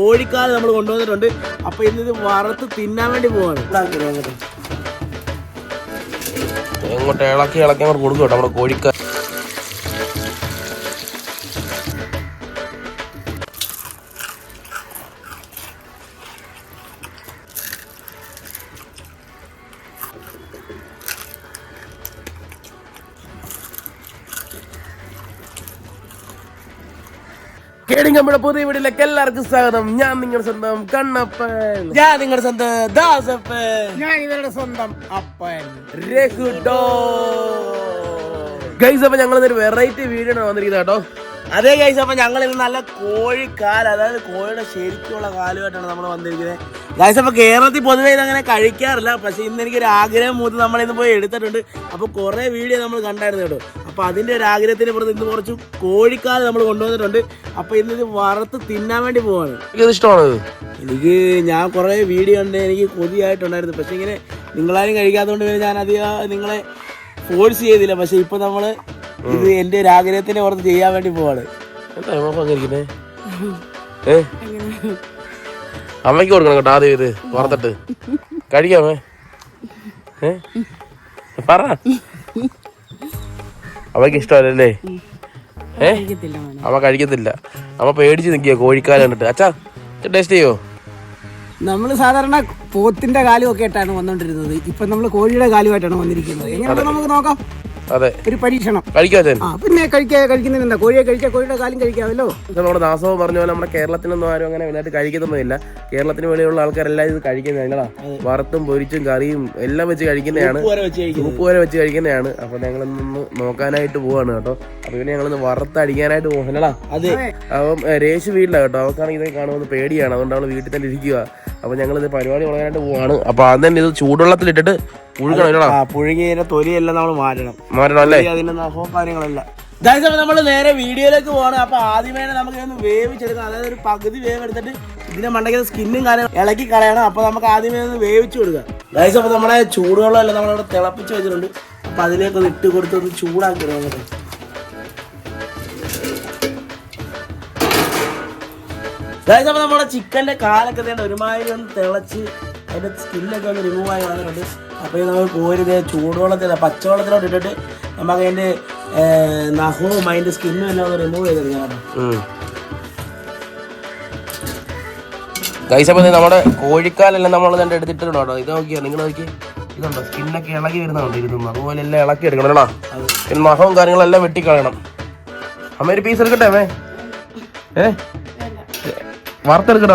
കോഴിക്കാൽ നമ്മൾ കൊണ്ടുവന്നിട്ടുണ്ട്. അപ്പൊ ഇന്നിത് വറുത്ത് തിന്നാൻ വേണ്ടി പോവാണ്. ഇളക്കി ഇളക്കി അങ്ങോട്ട് കൊടുക്കും കേട്ടോ. നമ്മുടെ കോഴിക്ക പുതിയ വീട്ടിലേക്ക് എല്ലാവർക്കും സ്വാഗതം. ഞാൻ നിങ്ങളുടെ സ്വന്തം കണ്ണപ്പൻ. ഞാൻ നിങ്ങളുടെ സ്വന്തം ദാസപ്പൻ. ഞാൻ ഇവരുടെ സ്വന്തം അപ്പൻ. രഘുഡോ ഗൈസ് അപ്പൊ ഞങ്ങൾ ഒരു വെറൈറ്റി വീഡിയോ ആണ് വന്നിരിക്കുന്നത് കേട്ടോ. അതേ കൈസ് അപ്പൊ ഞങ്ങൾ ഇന്ന് നല്ല കോഴിക്കാൽ അതായത് കോഴിയുടെ ശരിക്കുള്ള കാലുമായിട്ടാണ് നമ്മൾ വന്നിരിക്കുന്നത്. ഗൈസ് അപ്പൊ കേരളത്തിൽ പൊതുവേ ഇതങ്ങനെ കഴിക്കാറില്ല. പക്ഷെ ഇന്ന് എനിക്കൊരു ആഗ്രഹം മൂത്ത് നമ്മൾ ഇന്ന് പോയി എടുത്തിട്ടുണ്ട്. അപ്പൊ കുറെ വീഡിയോ നമ്മൾ കണ്ടായിരുന്നു കേട്ടോ. അപ്പൊ അതിന്റെ ഒരു ആഗ്രഹത്തിന് പുറത്ത് ഇന്ന് കുറച്ച് കോഴിക്കാൽ നമ്മൾ കൊണ്ടുവന്നിട്ടുണ്ട്. അപ്പൊ ഇന്ന് ഇത് വറുത്ത് തിന്നാൻ വേണ്ടി പോവാണ്. എനിക്കത് ഇഷ്ടമാണ്. എനിക്ക് ഞാൻ കുറേ വീഡിയോ ഉണ്ട്. എനിക്ക് കൊതിയായിട്ടുണ്ടായിരുന്നു. പക്ഷെ ഇങ്ങനെ നിങ്ങളാരും കഴിക്കാത്തതുകൊണ്ട് ഞാൻ അധികം നിങ്ങളെ ഫോഴ്സ് ചെയ്തില്ല. പക്ഷെ ഇപ്പൊ നമ്മൾ ഇത് എന്റെ ഒരു ആഗ്രഹത്തിന് ഓർത്ത് ചെയ്യാൻ വേണ്ടി പോവാണ്. എന്താ ഏ? അമ്മയ്ക്ക് കൊടുക്കണം കേട്ടോ ആദ്യം ഇത് വറുത്തിട്ട്. കഴിക്കാമേ? ഏ? പറ. അമ്മയ്ക്ക് ഇഷ്ടമല്ലല്ലേ? ഏ? അമ്മ കഴിക്കത്തില്ല. അമ്മ പേടിച്ച് നിൽക്കുക കോഴിക്കാൽ കണ്ടിട്ട്. അച്ഛാ ടേസ്റ്റ് ചെയ്യോ? നമ്മൾ സാധാരണ പോത്തിന്റെ കാലും ഒക്കെ ആയിട്ടാണ് വന്നോണ്ടിരുന്നത്. ഇപ്പൊ നമ്മൾ കോഴിയുടെ കാലുമായിട്ടാണ് വന്നിരിക്കുന്നത്. എങ്ങനെയാണ് നമുക്ക് നോക്കാം. അതെ. ഒരു പരീക്ഷണം. കഴിക്കാം ആ പിന്നെ കഴിക്കാ കഴിക്കുന്നതിന് എന്താ? കോഴിയെ കഴിക്കാം കോഴിയുടെ കാലം കഴിക്കാമല്ലോ? നമ്മുടെ ദാസവ് പറഞ്ഞ പോലെ നമ്മുടെ കേരളത്തിനൊന്നും ആരും അങ്ങനെ വലുതായിട്ട് കഴിക്കുന്നൊന്നുമില്ല കേരളത്തിന് വെളിയിലുള്ള ആൾക്കാരെല്ലാം ഇത് കഴിക്കുന്നത് ഞങ്ങളാ വറുത്തും പൊരിച്ചും കറിയും എല്ലാം വെച്ച് കഴിക്കുന്നതാണ്. ഉപ്പുവരെ വെച്ച് കഴിക്കുന്നത്. ഉപ്പ് വരെ വെച്ച് കഴിക്കുന്നതാണ്. അപ്പൊ ഞങ്ങൾ ഇന്ന് നോക്കാനായിട്ട് പോവാണ് കേട്ടോ. അപ്പൊ പിന്നെ ഞങ്ങൾ വറുത്തടിക്കാനായിട്ട് അതെ. അപ്പം രേശു വീട്ടിലാണ് കേട്ടോ. അവൾക്കാണെങ്കിൽ ഇത് കാണുമെന്ന് പേടിയാണ്. അതുകൊണ്ട് വീട്ടിൽ തന്നെ ഇരിക്കുക. അപ്പൊ ഞങ്ങൾ ഇത് പരിപാടി തുടങ്ങാനായിട്ട് പോവാണ്. അപ്പൊ അത് തന്നെ ഇത് ചൂടുവെള്ളത്തിലിട്ടിട്ട് ഇല്ലടാ ആ തൊലിയെല്ലാം നമ്മൾ മാറ്റണം. മാറ്റണം അല്ലേ? അതിന്റെ നഖവും കാര്യങ്ങളെല്ലാം. ഇതായത് നമ്മൾ നേരെ വീഡിയോയിലേക്ക് പോവാണ്. അപ്പൊ ആദ്യമേ നമുക്ക് ഇതൊന്ന് വേവിച്ചെടുക്കണം അതായത് ഒരു പകുതി വേവ് എടുത്തിട്ട് ഇതിന്റെ മണ്ടയ്ക്ക് സ്കിന്നും കാര്യം ഇളക്കി കളയണം. അപ്പൊ നമുക്ക് ആദ്യമേ ഒന്ന് വേവിച്ചു കൊടുക്കാം. ഗൈസ് അപ്പൊ നമ്മുടെ ചൂടുവെള്ളം നമ്മൾ നമ്മളിവിടെ തിളപ്പിച്ച് വെച്ചിട്ടുണ്ട്. അപ്പൊ അതിലേക്ക് ഒന്ന് ഇട്ട് കൊടുത്ത് ഒന്ന് ചൂടാക്കി നമുക്ക്. ഗൈസ് അപ്പൊ നമ്മുടെ ചിക്കന്റെ കാലൊക്കെ തേണ്ട ഒരുമാതിരി ഒന്ന് തിളച്ച് അതിന്റെ സ്കിന്നൊക്കെ ഒന്ന് റിമൂവ് ആയി വന്നിട്ടുണ്ട് അപ്പോൾ നമ്മൾ പോരുത് ചൂടുവെള്ളത്തിൽ പച്ചവെള്ളത്തിലോട്ട് ഇട്ടിട്ട് നമുക്ക് അതിന്റെ നഹവും നഖവും അതിന്റെ സ്കിന്നും എല്ലാം ഒന്ന് റിമൂവ് ചെയ്ത് ഗൈസ് കൈസ ദേ നമ്മുടെ കോഴിക്കാലെല്ലാം നമ്മൾ തന്നെ എടുത്തിട്ടുണ്ട് കേട്ടോ. ഇത് നോക്കിയോ? നിങ്ങൾ നോക്കി. ഇതുണ്ടോ? സ്കിന്നൊക്കെ ഇളകി വരുന്നുണ്ട് ഇരുന്നു അതുപോലെ എല്ലാം ഇളക്കി എടുക്കണം കേട്ടോ. പിന്നെ മഹവും കാര്യങ്ങളെല്ലാം വെട്ടിക്കളയണം. അമ്മ ഒരു പീസ് എടുക്കട്ടെ അമ്മേ? ഏ? വറുത്തെടുക്കട്ടെ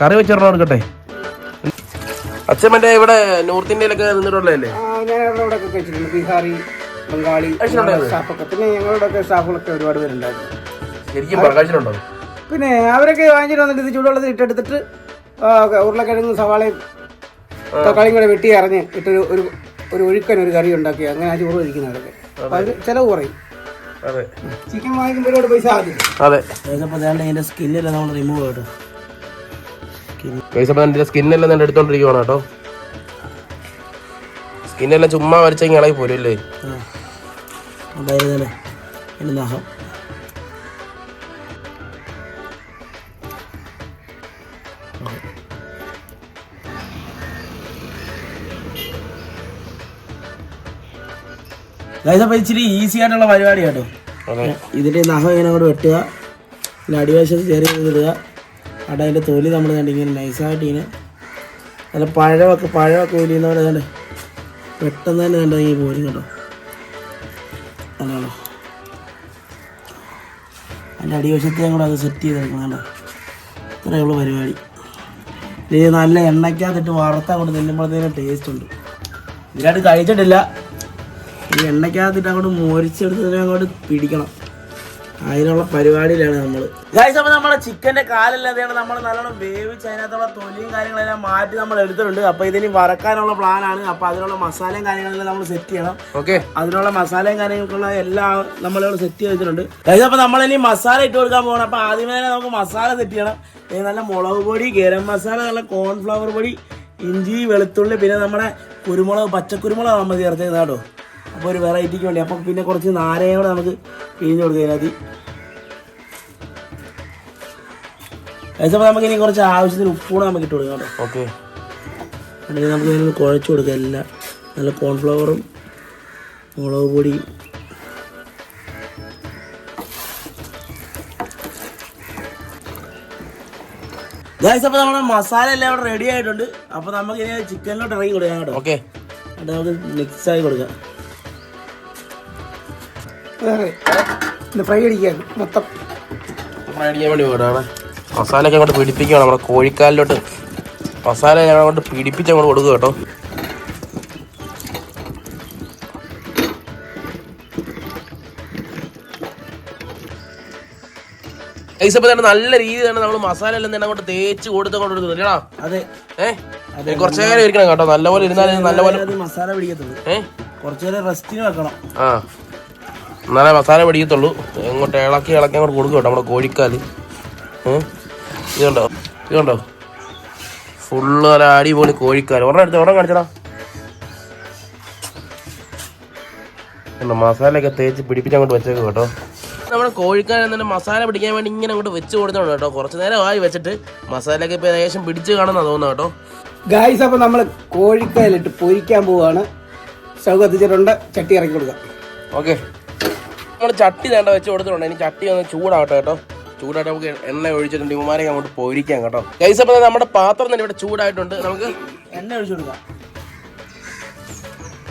കറി വെച്ചിടണം എടുക്കട്ടെ? അച്ഛൻ മറ്റേ ഇവിടെ നോർത്ത് ഇന്ത്യയിലൊക്കെ നിന്നിട്ടുള്ളതല്ലേ? ആ, ഞാൻ അവിടെ ഒക്കെ കഴിച്ചിട്ടുണ്ട്. ബീഹാറി ബംഗാളി സ്റ്റാഫൊക്കെ. പിന്നെ ഞങ്ങളുടെ ഒക്കെ സ്റ്റാഫുകളൊക്കെ ഒരുപാട് പേരുണ്ടായിരുന്നു. ശരിക്കും കഴിച്ചിട്ടുണ്ടോ? പിന്നെ അവരൊക്കെ വാങ്ങിച്ചിട്ട് വന്നിട്ട് ഇത് ചൂടുവെള്ളത്തിൽ ഇട്ടെടുത്തിട്ട് ഉരുളക്കിഴങ്ങ് സവാളയും തക്കാളിയും കൂടെ വെട്ടി അറിഞ്ഞ് ഇട്ടൊരു ഒരു ഒരു ഒഴുക്കൻ ഒരു കറി ഉണ്ടാക്കി. അങ്ങനെ ആ ചോറ് കഴിക്കുന്നവരൊക്കെ അത് ചിലവ് കുറയും. അതെ. ചിക്കൻ വാങ്ങിക്കുമ്പോൾ പൈസ ആദ്യം. അതെ. അതിന്റെ സ്കിന്നെല്ലാം നമ്മൾ റിമൂവ് കേട്ടോ എന്റെ സ്കിന്നെല്ലാം ഞാൻ എടുത്തോണ്ടിരിക്കുവാണ് കേട്ടോ. സ്കിന്നെല്ലാം ചുമ്മാ വരച്ചെങ്കിൽ ഇളകി പോരല്ലേ? ഇച്ചിരി ഈസി ആയിട്ടുള്ള പരിപാടി കേട്ടോ. ഇതിന്റെ നഖം ഇങ്ങനെ അങ്ങോട്ട് വെട്ടുക പിന്നെ അടിവശത്ത് ചെറിയ ഇടുക അവിടെ അതിന്റെ തൊലി നമ്മൾ കണ്ട് ഇങ്ങനെ നൈസായിട്ട് ഇങ്ങനെ നല്ല പഴമൊക്കെ പഴമൊക്കെ ഒലിയുന്ന പോലെ കണ്ടേ പെട്ടെന്ന് തന്നെ കണ്ടോ ഈ പോലും കേട്ടോ. അതാണോ അതിന്റെ അടിവശത്തെ കൂടെ അത് സെറ്റ് ചെയ്തെടുക്കണം കേട്ടോ. ഇത്രയേ ഉള്ളൂ പരിപാടി. ഇത് നല്ല എണ്ണയ്ക്കകത്തിട്ട് വറുത്ത കൊണ്ട് തിന്നുമ്പോഴത്തേനും ടേസ്റ്റ് ഉണ്ട്. ഇതിനായിട്ട് കഴിച്ചിട്ടില്ല. ഈ എണ്ണയ്ക്കകത്തിട്ട് അങ്ങോട്ട് മൊരിച്ചെടുത്തതിനെ അങ്ങോട്ട് പിടിക്കണം. അതിനുള്ള പരിപാടിയിലാണ് നമ്മൾ അപ്പോൾ നമ്മുടെ ചിക്കന്റെ കാലല്ലാതെയാണ് നമ്മൾ നല്ലോണം വേവിച്ച് അതിനകത്തുള്ള തൊലിയും കാര്യങ്ങളെല്ലാം മാറ്റി നമ്മൾ എടുത്തിട്ടുണ്ട്. അപ്പോൾ ഇതിന് വറക്കാനുള്ള പ്ലാനാണ് അപ്പോൾ അതിനുള്ള മസാലയും കാര്യങ്ങളെല്ലാം നമ്മൾ സെറ്റ് ചെയ്യണം. ഓക്കെ അതിനുള്ള മസാലയും കാര്യങ്ങൾക്കുള്ള എല്ലാം നമ്മളിവിടെ സെറ്റ് ചെയ്ത് വെച്ചിട്ടുണ്ട് അപ്പൊ അപ്പോൾ നമ്മളിനി മസാല ഇട്ട് കൊടുക്കാൻ പോകണം അപ്പോൾ ആദ്യമേ തന്നെ നമുക്ക് മസാല സെറ്റ് ചെയ്യണം. നല്ല മുളക് പൊടി ഗരം മസാല നല്ല കോൺഫ്ലവർ പൊടി ഇഞ്ചി വെളുത്തുള്ളി പിന്നെ നമ്മുടെ കുരുമുളക് പച്ചക്കുരുമുളക് നമ്മൾ ചേർത്ത് കേട്ടോ അപ്പോൾ ഒരു വെറൈറ്റിക്ക് വേണ്ടി. അപ്പം പിന്നെ കുറച്ച് നാരയും കൂടെ നമുക്ക് പിഴിഞ്ഞ് കൊടുക്കുക അതിനകത്ത് കഴിച്ചപ്പോൾ നമുക്ക് ഇനി കുറച്ച് ആവശ്യത്തിന് ഉപ്പൂടെ നമുക്ക് ഇട്ട് കൊടുക്കാം കേട്ടോ. ഓക്കെ അല്ലെങ്കിൽ നമുക്ക് ഇതിനൊന്ന് കുഴച്ച് കൊടുക്കാം എല്ലാം. നല്ല കോൺഫ്ലവറും മുളക് പൊടിയും ഗൈസ് അപ്പോൾ നമ്മുടെ മസാല എല്ലാം ഇവിടെ റെഡി ആയിട്ടുണ്ട്. അപ്പോൾ നമുക്ക് ഇനി ചിക്കനിലോട്ട് ഇറങ്ങി കൊടുക്കാം കേട്ടോ. ഓക്കെ അത് നമുക്ക് മിക്സ് ആയി കൊടുക്കാം. വേറെ. ഇത് ഫ്രൈ മൊത്തം. ഫ്രൈ അടിക്കാൻ വേണ്ടി പോകണം മസാലയൊക്കെ അങ്ങോട്ട് പിടിപ്പിക്കണം നമ്മുടെ കോഴിക്കാലിലോട്ട്. മസാല അങ്ങോട്ട് പിടിപ്പിച്ച് അങ്ങോട്ട് കൊടുക്കുക കേട്ടോ. തന്നെ നല്ല രീതിയിൽ തന്നെ നമ്മൾ മസാല എല്ലാം തന്നെ അങ്ങോട്ട് തേച്ച് കൊടുത്ത് അങ്ങോട്ട് കൊടുക്കുന്നില്ലടാ അതെ. ഏഹ് കുറച്ച് നേരം ഇരിക്കണം കേട്ടോ. നല്ലപോലെ ഇരുന്നാലും നല്ലപോലെ മസാല പിടിക്കത്തുള്ളൂ. ഏഹ് കുറച്ച് നേരം റെസ്റ്റിന് വെക്കണം. ആ. എന്നാലേ മസാല പിടിക്കത്തുള്ളൂ. ഇങ്ങോട്ട് ഇളക്കി ഇളക്കി അങ്ങോട്ട് കൊടുക്കും കേട്ടോ നമ്മുടെ കോഴിക്കാൽ. ഇതുണ്ടോ ഇതുണ്ടോ ഫുള്ള് നല്ല അടിപൊളി കോഴിക്കാൽ. ഒരെണ്ണം എടുത്ത്? ഒരെണ്ണം കാണിച്ചടാ. മസാലയൊക്കെ തേച്ച് പിടിപ്പിച്ച് അങ്ങോട്ട് വെച്ചേക്കും കേട്ടോ. നമ്മുടെ കോഴിക്കാൽ തന്നെ മസാല പിടിക്കാൻ വേണ്ടി ഇങ്ങനെ അങ്ങോട്ട് വെച്ച് കൊടുത്തോണ്ട് കേട്ടോ. കുറച്ച് നേരം ആയി വെച്ചിട്ട് മസാലയൊക്കെ ഇപ്പൊ ഏകദേശം പിടിച്ച് കാണുന്ന തോന്നുന്നു കേട്ടോ. ഗായ്സ് അപ്പോൾ നമ്മൾ കോഴിക്കാലിട്ട് പൊരിക്കാൻ പോവാണ്. സ്റ്റവ് കത്തിച്ചിട്ടുണ്ട്. ചട്ടി ഇറക്കി കൊടുക്കാം. ഓക്കെ. നമ്മൾ ചട്ടി നേണ്ട വെച്ച് കൊടുത്തിട്ടുണ്ട്. ഇനി ചട്ടി ഒന്ന് ചൂടാവട്ടെ കേട്ടോ. ചൂടായിട്ട് നമുക്ക് എണ്ണ ഒഴിച്ചിട്ടുണ്ട്. ഇവന്മാരെ അങ്ങോട്ട് പൊരിക്കാം കേട്ടോ. കൈസ നമ്മുടെ പാത്രം തന്നെ ഇവിടെ ചൂടായിട്ടുണ്ട്. നമുക്ക് എണ്ണ ഒഴിച്ചു കൊടുക്കാം.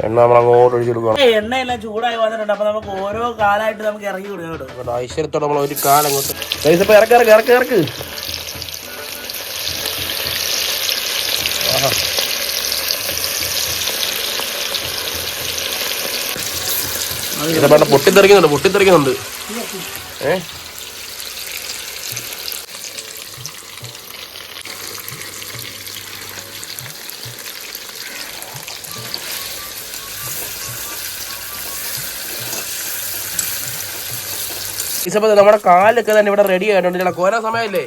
എണ്ണ നമ്മൾ അങ്ങോട്ട് ഒഴിച്ചു കൊടുക്കണം. എണ്ണയെല്ലാം ചൂടായി വന്നിട്ടുണ്ട്. അപ്പൊ നമുക്ക് ഓരോ കാലായിട്ട് നമുക്ക് ഇറങ്ങി കൊടുക്കാം കേട്ടോ. ഐശ്വര്യത്തോടെ നമ്മൾ ഒരു കാലം അങ്ങോട്ട് ഇറക്കി ഇറക്കി ഇറക്കി ഇറക്ക്. ഇത് വേണ്ട പൊട്ടിത്തെറിക്കുന്നുണ്ട് പൊട്ടിത്തെറിക്കുന്നുണ്ട് ഏ? നമ്മുടെ കാലൊക്കെ തന്നെ ഇവിടെ റെഡി ആയിട്ടുണ്ട്. ചേട്ടാ കോരാ സമയല്ലേ?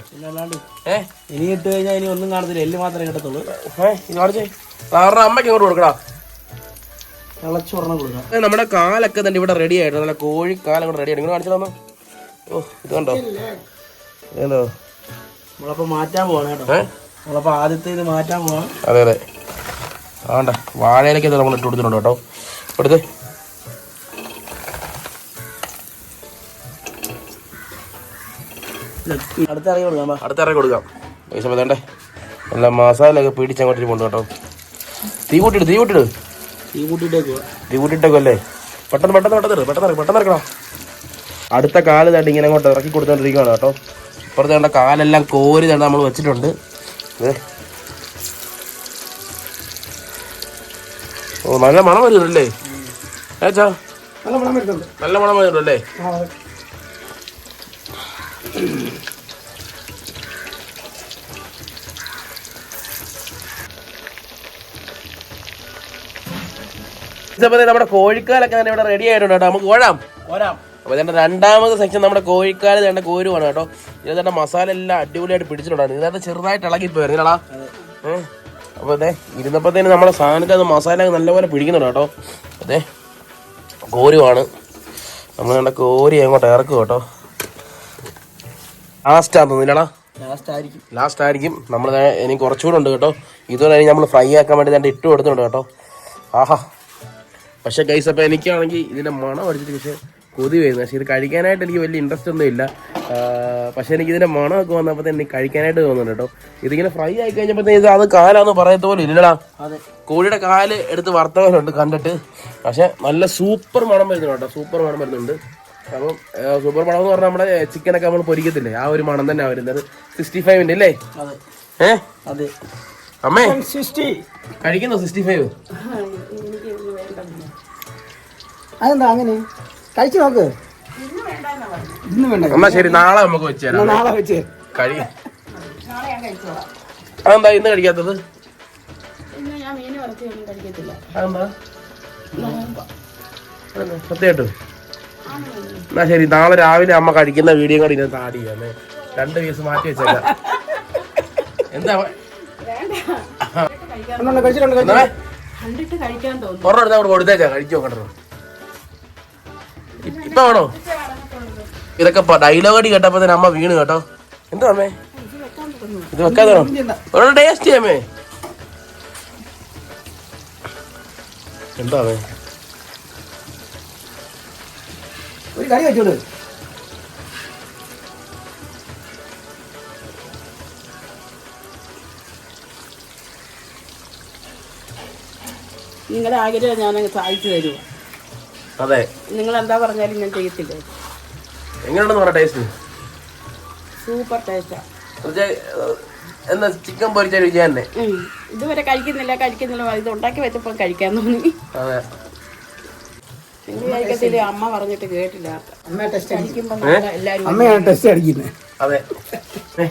ഏഹ് ഇനി ഇട്ട് കഴിഞ്ഞാൽ ഇനി ഒന്നും കാണത്തില്ല. എല്ല് മാത്രമേ കിട്ടത്തുള്ളൂ. ഏഹ് കാണിച്ചേ. സാറിന്റെ അമ്മയ്ക്ക് ഇങ്ങോട്ട് കൊടുക്കടാ. തിളച്ച് പറഞ്ഞ കൊടുക്കാം നമ്മുടെ കാലൊക്കെ തന്നെ ഇവിടെ റെഡി ആയിട്ടുണ്ട് നല്ല കോഴി കാലം കൂടെ റെഡി ആയിട്ട് നിങ്ങൾ കാണിച്ചു തന്നോ ഓ ഇത് കണ്ടോ? ഇതുണ്ടോ? നമ്മളപ്പോ മാറ്റാൻ പോവാണ് കേട്ടോ. ഏ? നമ്മളപ്പോൾ ആദ്യത്തെ ഇത് മാറ്റാൻ പോവാണ്. അതെ അതെ. ആണ്ട വാഴയിലേക്ക് നമ്മൾ ഇട്ട് കൊടുത്തിട്ടുണ്ട് കേട്ടോ. എടുത്ത്. അടുത്ത ഇറങ്ങി കൊടുക്കാം. അടുത്ത ഇറങ്ങി കൊടുക്കാം. പൈസ വേണ്ടേ നല്ല മസാലയൊക്കെ പിടിച്ച് അങ്ങോട്ട് കൊണ്ട് കേട്ടോ. തീ കൂട്ടിട്ട് തീ കൂട്ടിട്ട് തീ കൂട്ടിയിട്ടേക്ക് പോവാം തീ കൂട്ടിയിട്ടൊക്കെ അല്ലേ പെട്ടെന്ന് പെട്ടെന്ന് പെട്ടെന്ന് പെട്ടെന്ന് പെട്ടെന്ന് ഇറക്കണം അടുത്ത കാൽ തേണ്ട ഇങ്ങനെ അങ്ങോട്ട് ഇറക്കി കൊടുത്തോണ്ടിരിക്കുകയാണ് കേട്ടോ. ഇപ്പുറത്തെ കണ്ട കാലെല്ലാം കോരി തണ്ട് നമ്മൾ വെച്ചിട്ടുണ്ട്. ഓ നല്ല മണം വരുന്നുണ്ടല്ലേ? ഏച്ചാ നല്ല മണം വരുന്നുണ്ട്. നല്ല മണം വരുന്നുണ്ടല്ലേ ആ, അതെ. ഇതേപോലെ നമ്മുടെ കോഴിക്കാലൊക്കെ തന്നെ ഇവിടെ റെഡി ആയിട്ടുണ്ട് കേട്ടോ. നമുക്ക് ഓഴാം. അപ്പൊ ഇതിന്റെ രണ്ടാമത് സെക്ഷൻ നമ്മുടെ കോഴിക്കാൽ തന്നെ കോരുവാണ് കേട്ടോ. ഇതിന്റെ മസാല എല്ലാം അടിപൊളിയായിട്ട് പിടിച്ചിട്ടുണ്ടായിരുന്നു ഇതിനകത്ത് ചെറുതായിട്ട് ഇളകിപ്പോയിരുന്നടാ ഏഹ് അപ്പൊ അതെ ഇരുന്നപ്പോഴത്തേന് നമ്മുടെ സാധനത്തെ അത് മസാല നല്ലപോലെ പിടിക്കുന്നുണ്ട് കേട്ടോ. അതെ കോരുവാണ്. നമ്മൾ നമ്മുടെ കോരി അങ്ങോട്ട് ഇറക്കും കേട്ടോ. തോന്നില്ലടാ ലാസ്റ്റ് ആയിരിക്കും. ലാസ്റ്റ് ആയിരിക്കും. നമ്മൾ ഇനി കുറച്ചുകൂടെ ഉണ്ട് കേട്ടോ. ഇതുവരെ നമ്മൾ ഫ്രൈ ആക്കാൻ വേണ്ടി ഞാൻ ഇട്ട് കൊടുത്തിട്ടുണ്ട് കേട്ടോ. ആഹാ. പക്ഷെ ഗൈസ് അപ്പോൾ എനിക്കാണെങ്കിൽ ഇതിന്റെ മണം അടിച്ചിട്ട് പക്ഷേ കൊതി വരുന്നു. പക്ഷേ ഇത് കഴിക്കാനായിട്ട് എനിക്ക് വലിയ ഇൻട്രസ്റ്റ് ഒന്നും ഇല്ല. പക്ഷേ എനിക്ക് ഇതിന്റെ മണമൊക്കെ വന്നപ്പോൾ തന്നെ എനിക്ക് കഴിക്കാനായിട്ട് തോന്നുന്നുണ്ട് കേട്ടോ. ഇതിങ്ങനെ ഫ്രൈ ആയി കഴിഞ്ഞപ്പോഴത്തേക്ക് ഇത് അത് കാലാന്ന് പറയത്ത പോലെ ഇല്ലടാ. അതെ. കോഴിയുടെ കാൽ എടുത്ത് വറുത്തവരുണ്ട് കണ്ടിട്ട്. പക്ഷേ നല്ല സൂപ്പർ മണം വരുന്നുണ്ട് കേട്ടോ. സൂപ്പർ മണം വരുന്നുണ്ട്. അപ്പം സൂപ്പർ മണം എന്ന് പറഞ്ഞാൽ നമ്മുടെ ചിക്കനൊക്കെ നമ്മൾ പൊരിക്കത്തില്ലേ? ആ ഒരു മണം തന്നെ വരുന്നത്. സിക്സ്റ്റി ഫൈവിന്റെ അല്ലേ അതെ. ഏ? അതെ. അമ്മേ. സിക്സ്റ്റി കഴിക്കുന്നോ സിക്സ്റ്റി ഫൈവ് അതെന്താ അങ്ങനെ? കഴിച്ചു നോക്ക്. ഇന്ന് വേണ്ട എന്നാ ശരി നാളെ നമുക്ക് വെച്ച് എന്നാ തരാം നാളെ വെച്ച് കഴി അതെന്താ ഇന്ന് കഴിക്കാത്തത്? ഇന്ന് ഞാൻ മീൻ വറുത്തൊന്നും കഴിക്കത്തില്ല. അതെന്താ? അതെന്താ? സത്യമായിട്ടും? എന്നാ ശരി നാളെ രാവിലെ അമ്മ കഴിക്കുന്ന വീഡിയോ കൂടി ഇതിനകത്ത് ആഡ് ചെയ്യാമേ രണ്ട് പീസ് മാറ്റി വെച്ചേക്കാം. എന്താ? ഒന്നുണ്ട് കഴിച്ചിട്ടുണ്ട് കഴിച്ചു കണ്ടിട്ട് കഴിക്കാൻ തോന്നുന്നു. ഒരെണ്ണം എടുത്ത് അവിടെ കൊടുത്തേച്ചാ കഴിച്ചു നോക്കണ്ടോ വേണോ? ഇതൊക്കെ ഡയലോഗ് അടി കേട്ടപ്പോ തന്നെ അമ്മ വീണ് കേട്ടോ. എന്താ അമ്മേ? ഇത് വെക്കാതെ ടേസ്റ്റ് അമ്മേ. എന്താ ഒരു കറി വെച്ചോട്. നിങ്ങളുടെ ആഗ്രഹം ഞാനങ്ങ് സാധിച്ചു തരുമോ അതെ. നിങ്ങൾ എന്താ പറഞ്ഞാലും ഞാൻ ചെയ്യത്തില്ല. എങ്ങനെയുണ്ടെന്ന് പറയാ ടേസ്റ്റ് സൂപ്പർ ടേസ്റ്റാ എന്നാ ചിക്കൻ പൊരിച്ച രുചി തന്നെ. ഇതുവരെ കഴിക്കുന്നില്ല കഴിക്കുന്നില്ല. ഇത് ഉണ്ടാക്കി വെച്ചപ്പോൾ കഴിക്കാൻ തോന്നി. അതെ. അമ്മ പറഞ്ഞിട്ട് കേട്ടില്ല. അമ്മ ടെസ്റ്റ് കഴിക്കുമ്പോൾ നല്ല എല്ലാവരും അമ്മയാണ് ടെസ്റ്റ് അടിക്കുന്നത് അതെ. ഏ,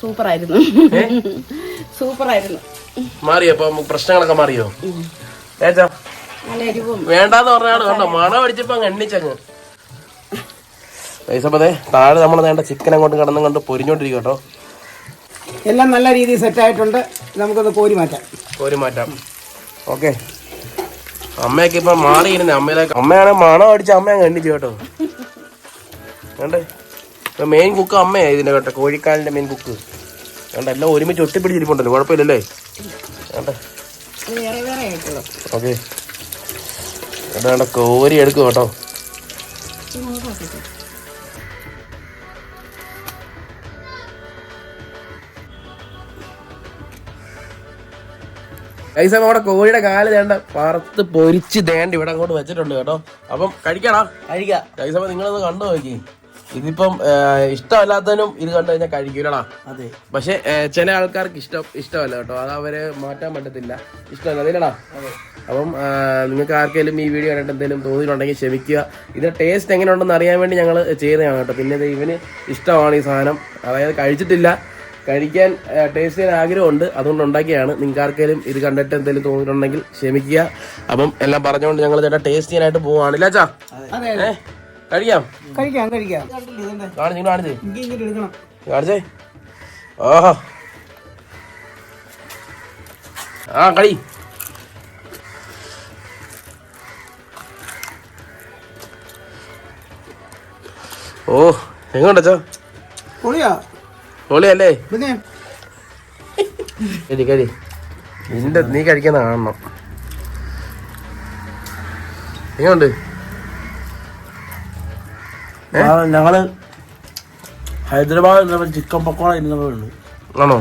സൂപ്പറായിരുന്നു സൂപ്പറായിരുന്നു മാറിയോ? അപ്പൊ പ്രശ്നങ്ങളൊക്കെ മാറിയോ? ഏച്ചാ? വേണ്ടാന്ന് പറഞ്ഞാണ് കണ്ടോ മണം അടിച്ചപ്പോ അങ്ങ് എണ്ണിച്ചങ്ങ്. പൈസപ്പതേ താഴെ നമ്മൾ വേണ്ട ചിക്കൻ അങ്ങോട്ട് കിടന്നും കണ്ട് പൊരിഞ്ഞോണ്ടിരിക്കും കേട്ടോ. എല്ലാം നല്ല രീതിയിൽ സെറ്റ് ആയിട്ടുണ്ട്. നമുക്കൊന്ന് കോരി മാറ്റാം. കോരി മാറ്റാം. ഓക്കെ. അമ്മയൊക്കെ ഇപ്പൊ മാറിയിരുന്നേ അമ്മയിലേക്ക് അമ്മയാണെ മണം അടിച്ച അമ്മ അങ്ങ് എണ്ണിച്ചു കേട്ടോ. വേണ്ടേ? ഇപ്പൊ മെയിൻ കുക്ക് അമ്മയാ ഇതിന്റെ കേട്ടോ. കോഴിക്കാലിന്റെ മെയിൻ കുക്ക് വേണ്ട എല്ലാം ഒരുമിച്ച് ഒട്ടിപ്പിടിച്ചിരിപ്പുണ്ടല്ലോ. കുഴപ്പമില്ലല്ലേ? ആയിട്ടുള്ളൂ. ഓക്കെ. വേണ്ട വേണ്ട കോരി എടുക്കും കേട്ടോ. പൈസ അവിടെ കോഴിയുടെ കാൽ വേണ്ട പറത്ത് പൊരിച്ച് ദേണ്ട ഇവിടെ അങ്ങോട്ട് വെച്ചിട്ടുണ്ട് കേട്ടോ. അപ്പം കഴിക്കടാ. കഴിക്കാം. പൈസ നിങ്ങളൊന്ന് കണ്ടു നോക്കി. ഇതിപ്പം ഇഷ്ടമല്ലാത്തതിനും ഇത് കണ്ടു കഴിഞ്ഞാൽ കഴിക്കൂലടാ. അതെ. പക്ഷെ ചില ആൾക്കാർക്ക് ഇഷ്ടം ഇഷ്ടമല്ല കേട്ടോ. അത് അവരെ മാറ്റാൻ പറ്റത്തില്ല. ഇഷ്ടമല്ല അതിലടാ അപ്പം നിങ്ങൾക്ക് ആർക്കെങ്കിലും ഈ വീഡിയോ കണ്ടിട്ട് എന്തെങ്കിലും തോന്നിയിട്ടുണ്ടെങ്കിൽ ക്ഷമിക്കുക. ഇതിന്റെ ടേസ്റ്റ് എങ്ങനെ ഉണ്ടെന്ന് അറിയാൻ വേണ്ടി ഞങ്ങൾ ചെയ്തതാണ് കേട്ടോ. പിന്നെ ഇവന് ഇഷ്ടമാണ് ഈ സാധനം. അതായത് കഴിച്ചിട്ടില്ല. കഴിക്കാൻ ടേസ്റ്റ് ചെയ്യാൻ ആഗ്രഹമുണ്ട്. അതുകൊണ്ട് ഉണ്ടാക്കിയാണ് നിങ്ങൾക്ക് ആർക്കെങ്കിലും ഇത് കണ്ടിട്ട് എന്തെങ്കിലും തോന്നിയിട്ടുണ്ടെങ്കിൽ ക്ഷമിക്കുക. അപ്പം എല്ലാം പറഞ്ഞുകൊണ്ട് ഞങ്ങൾ ചേട്ടാ ടേസ്റ്റ് ചെയ്യാനായിട്ട് പോവാണ്. ഇല്ലാച്ചാ അതെ. ഏ? കഴിക്കാം. കഴിക്കാം കഴിക്കാം. കാണിച്ച് നിങ്ങൾ കാണിച്ചേ. കാണിച്ചേ. ഓഹോ. ആ കളി. ഓ എങ്ങോട്ടച്ചോ പൊളിയാ. പൊളിയല്ലേ? പിന്നെ? കഴി കഴി നിന്റെ നീ കഴിക്കുന്ന കാണണം. എങ്ങോട്ട്? ഞങ്ങൾ ഹൈദരാബാദ് ചിക്കൻ പക്കോള ഇരുന്നപ്പോഴുണ്ട് ആണോ?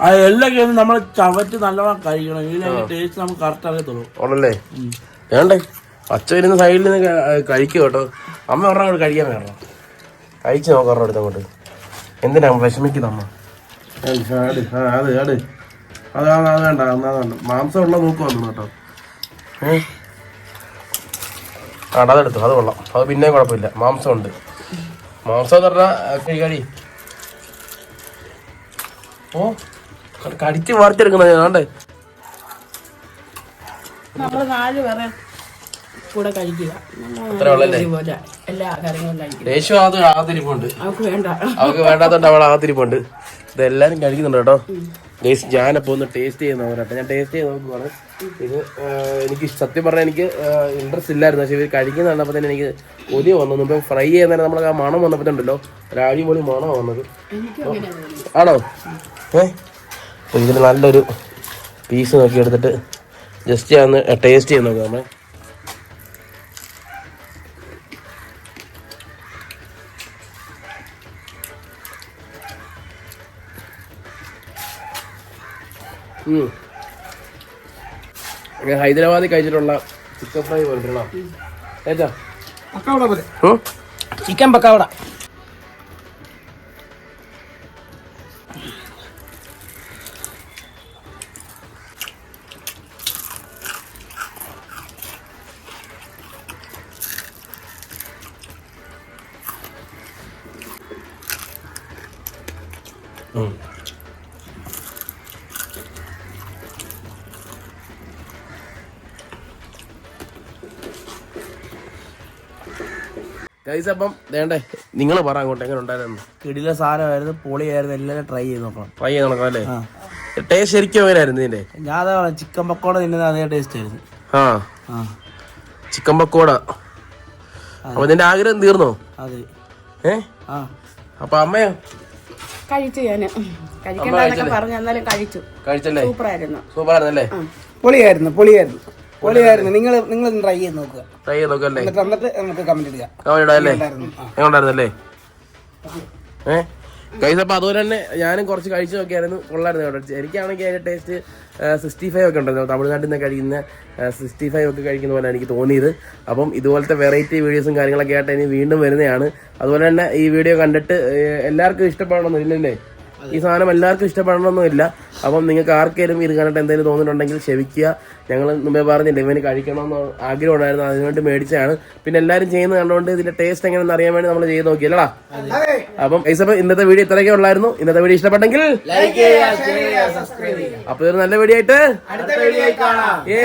ആ എല്ലാം കഴിഞ്ഞ് നമ്മൾ ചവച്ച് നല്ലവണ്ണം കഴിക്കണം. ഇതിലെ ടേസ്റ്റ് നമുക്ക് കറക്റ്റ് അറിയത്തുള്ളൂ വേണ്ടേ? അച്ഛൻ ഇരുന്ന് സൈഡിൽ നിന്ന് കഴിക്കും കഴിക്കുക കേട്ടോ. അമ്മ ഒരെണ്ണം കൂടെ കഴിക്കാൻ വേണം? കഴിച്ച് നോക്കാം ഒരെണ്ണം അങ്ങോട്ട്. എന്തിനാ വിഷമിക്കുന്ന അമ്മ? അത് അത് വേണ്ട എന്നാ വേണ്ട. മാംസം ഉള്ള നോക്ക് വന്നു കേട്ടോ. ഏ? ആടാ അതെടുത്തു അത് കൊള്ളാം. അത് പിന്നെ കുഴപ്പമില്ല. മാംസം ഉണ്ട്. മാംസം എന്ന് പറഞ്ഞാൽ കഴി കഴി ഓ കടിച്ച് വാർത്തിയെടുക്കുന്നത് ഏതാണ്ട് നമ്മൾ നാല് പേരെ കൂടെ കഴിക്കുക. എല്ലാ കാര്യങ്ങളും അവർക്ക് വേണ്ട. അവർക്ക് വേണ്ടാത്തോണ്ട് അവൾ ആദരിപ്പുണ്ട് ഇതെല്ലാരും കഴിക്കുന്നുണ്ട് കേട്ടോ. ഗൈസ് ഞാനപ്പോൾ ഒന്ന് ടേസ്റ്റ് ചെയ്യുന്ന നോക്കട്ടെ ഞാൻ ടേസ്റ്റ് ചെയ്ത് നോക്കുവാണ് ഇത് എനിക്ക് സത്യം പറഞ്ഞാൽ എനിക്ക് ഇൻട്രസ്റ്റ് ഇല്ലായിരുന്നു. പക്ഷേ ഇവർ കഴിക്കുന്ന കണ്ടപ്പോൾ തന്നെ എനിക്ക് കൊതി വന്നു. ഇപ്പം ഫ്രൈ ചെയ്യുന്നതിന് നമ്മൾ ആ മണം വന്നപ്പോഴുണ്ടല്ലോ. ഒരു അടിപൊളി മണം വന്നത്. ആണോ? ഏ? ഇതിന് നല്ലൊരു പീസ് നോക്കി എടുത്തിട്ട് ജസ്റ്റ് ഒന്ന് ടേസ്റ്റ് ചെയ്ത് നോക്കാം നമ്മൾ ഹൈദരാബാദിൽ കഴിച്ചിട്ടുള്ള ചിക്കൻ ഫ്രൈ പോലത്തുള്ള ഏറ്റാ പക്കാവട പോലെ. ചിക്കൻ പക്കാവട. ഉം. ഗൈസ് അപ്പം വേണ്ടേ നിങ്ങൾ പറ അങ്ങോട്ട് എങ്ങനെ ഉണ്ടായിരുന്നു? കിടില സാധനമായിരുന്നു പൊളിയായിരുന്നു എല്ലാം ട്രൈ ചെയ്ത് നോക്കണം. ട്രൈ ചെയ്ത് നോക്കണം അല്ലേ? ടേസ്റ്റ് ശരിക്കും എങ്ങനെയായിരുന്നു ഇതിന്റെ? ഞാൻ അതാ പറഞ്ഞത്, ചിക്കൻ പക്കോട തിന്നുന്ന അതേ ടേസ്റ്റ് ആയിരുന്നു. ആ. ചിക്കൻ പക്കോട. അപ്പൊ നിന്റെ ആഗ്രഹം തീർന്നോ? അതെ. ഏ? അപ്പൊ അമ്മയോ? കഴിച്ചു ഞാൻ കഴിക്കണ്ടെന്നൊക്കെ പറഞ്ഞു എന്നാലും കഴിച്ചു. കഴിച്ചല്ലേ? സൂപ്പറായിരുന്നു സൂപ്പർ ആയിരുന്നല്ലേ? പൊളിയായിരുന്നു പൊളിയായിരുന്നു. പൊളിയായിരുന്നു. നിങ്ങൾ നിങ്ങൾ ട്രൈ ചെയ്ത് നോക്കുക. ട്രൈ ചെയ്ത് നോക്കല്ലേ? എന്നിട്ട് നമുക്ക് കമന്റ് ഇടുക കവലിടാല്ലേ ഉണ്ടായിരുന്നു. ആ. എങ്ങോട്ടായിരുന്നല്ലേ ഏ? കൈസ് അപ്പൊ അതുപോലെ തന്നെ ഞാനും കുറച്ച് കഴിച്ചു നോക്കിയായിരുന്നു. കൊള്ളായിരുന്നു കേട്ടോ. എനിക്കാണെങ്കിൽ അതിന്റെ ടേസ്റ്റ് സിക്സ്റ്റി ഫൈവ് ഒക്കെ ഉണ്ടായിരുന്നു. തമിഴ്നാട്ടിൽ നിന്ന് കഴിക്കുന്ന സിക്സ്റ്റി ഫൈവ് ഒക്കെ കഴിക്കുന്ന പോലെ എനിക്ക് തോന്നിയത്. അപ്പം ഇതുപോലത്തെ വെറൈറ്റി വീഡിയോസും കാര്യങ്ങളൊക്കെ ആയിട്ട് ഇനി വീണ്ടും വരുന്നതാണ്. അതുപോലെ തന്നെ ഈ വീഡിയോ കണ്ടിട്ട് എല്ലാവർക്കും ഇഷ്ടപ്പെടണമെന്നില്ലല്ലേ? ഈ സാധനം എല്ലാവർക്കും ഇഷ്ടപ്പെടണമെന്നില്ല അപ്പം നിങ്ങൾക്ക് ആർക്കെങ്കിലും ഇത് കണ്ടിട്ട് എന്തെങ്കിലും തോന്നിയിട്ടുണ്ടെങ്കിൽ ക്ഷമിക്കുക. ഞങ്ങൾ മുമ്പേ പറഞ്ഞില്ല ഇവന് കഴിക്കണമെന്ന് ആഗ്രഹം ഉണ്ടായിരുന്നു അതിനുവേണ്ടി മേടിച്ചാണ് പിന്നെ എല്ലാവരും ചെയ്യുന്നത് കണ്ടുകൊണ്ട് ഇതിന്റെ ടേസ്റ്റ് എങ്ങനെയെന്ന് അറിയാൻ വേണ്ടി നമ്മൾ ചെയ്ത് നോക്കിയല്ലടാ അപ്പം ഐസപ്പ് ഇന്നത്തെ വീഡിയോ ഇത്രയൊക്കെ ഉള്ളായിരുന്നു. ഇന്നത്തെ വീഡിയോ ഇഷ്ടപ്പെട്ടെങ്കിൽ അപ്പൊ ഇതൊരു നല്ല വീഡിയോ ആയിട്ട് ഏ